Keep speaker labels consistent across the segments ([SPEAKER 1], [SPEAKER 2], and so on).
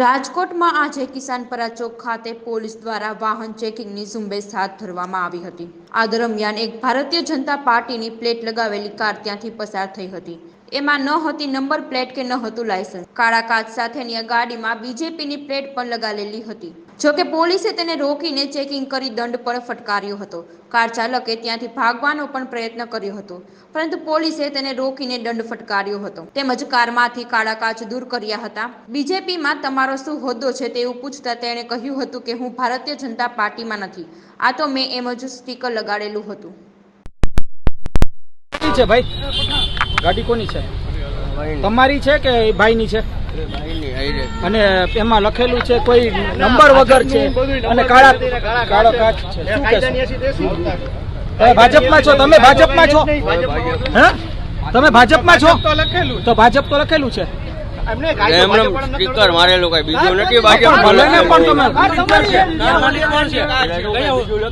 [SPEAKER 1] રાજકોટમાં આજે કિસાનપરા ચોક ખાતે પોલીસ દ્વારા વાહન ચેકિંગની ઝુંબેશ હાથ ધરવામાં આવી હતી. આ દરમિયાન એક ભારતીય જનતા પાર્ટીની પ્લેટ લગાવેલી કાર ત્યાંથી પસાર થઈ હતી. એમાં ન હતી નંબર પ્લેટ કે ન હતું લાયસન્સ. કાળા કાચ સાથેની ગાડીમાં બીજેપીની પ્લેટ પણ લગાવેલી હતી. જોકે પોલીસે તેને રોકીને ચેકિંગ કરી દંડ પણ ફટકાર્યો હતો. કાર ચાલકે ત્યાંથી ભાગવાનો પણ પ્રયત્ન કર્યો હતો. પરંતુ પોલીસે તેને રોકીને દંડ ફટકાર્યો હતો. તેમજ કારમાંથી કાળા કાચ દૂર કર્યા હતા. બીજેપીમાં તમારો શું હોદ્દો છે તેવું પૂછતા તેણે કહ્યું હતું કે હું ભારતીય જનતા પાર્ટીમાં નથી. આ તો મેં એમ જ સ્ટીકર લગાડેલું હતું.
[SPEAKER 2] કોની છે ભાઈ? ગાડી કોની છે? તમારી છે કે એ ભાઈની છે? અને એમાં લખેલું છે કોઈ નંબર વગર છે? અને કાળા કાળો કાચ છે. શું કહેશો? તમે ભાજપમાં છો? તમે ભાજપમાં છો? હે? તમે ભાજપમાં છો? તો ભાજપ તો લખેલું છે?
[SPEAKER 3] સ્ટીકર મારેલું કઈ બીજું નથી
[SPEAKER 2] પણ ભલે. ને પણ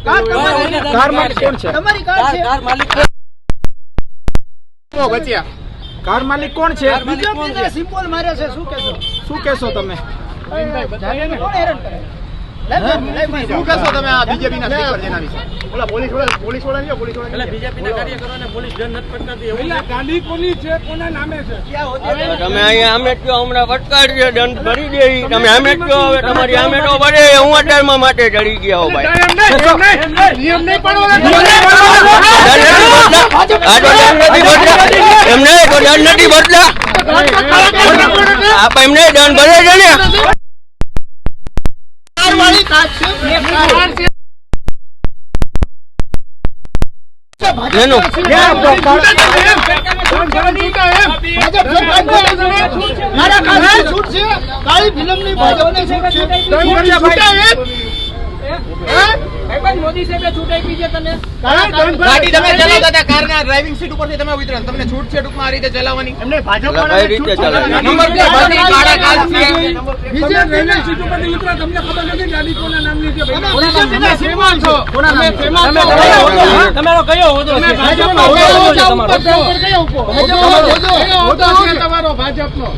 [SPEAKER 2] કાર માલિક કોણ બચ્યા કાર માલિક કોણ છે?
[SPEAKER 4] સિમ્પલ માર્યો છે શું કહેશો?
[SPEAKER 2] શું કહેશો તમે?
[SPEAKER 4] શું કહેશો તમે આ બીજેપી ના સ્પીકર જેના વિશે? ઓલા પોલીસવાળા પોલીસવાળા નહીં પોલીસવાળા
[SPEAKER 3] તમે અહીંયા આમે કયો? હમણાં ફટકારજો દંડ ભરી દે તમે આમે કયો? હવે તમારી આમે તો ભરે હું માટે ચડી ગયા હો ભાઈ.
[SPEAKER 4] નિયમ નહીં પાડવો
[SPEAKER 3] દંડ નથી બદલા આ તો દંડ નથી બદલા એમને તો દંડ નથી બદલા આપ એમને દંડ ભરે છે ને. ભાજપ છૂટ છે.
[SPEAKER 4] કાળી ફિલ્મની ભાજપ ને છૂટ
[SPEAKER 5] ગાડી તમે ચલાવતા હતા કારના ડ્રાઇવિંગ સીટ ઉપરથી તમે ઉતર્યા તમને છૂટ છે ટૂંકમાં આ રીતે ચલાવવાની.
[SPEAKER 4] એમને ભાજપ
[SPEAKER 3] કઈ રીતે
[SPEAKER 5] નંબર પ્લેટ બધી કાળા કાચ છે.
[SPEAKER 2] તમારો કયો હોદ્દો છે.
[SPEAKER 4] તમારો ભાજપનો?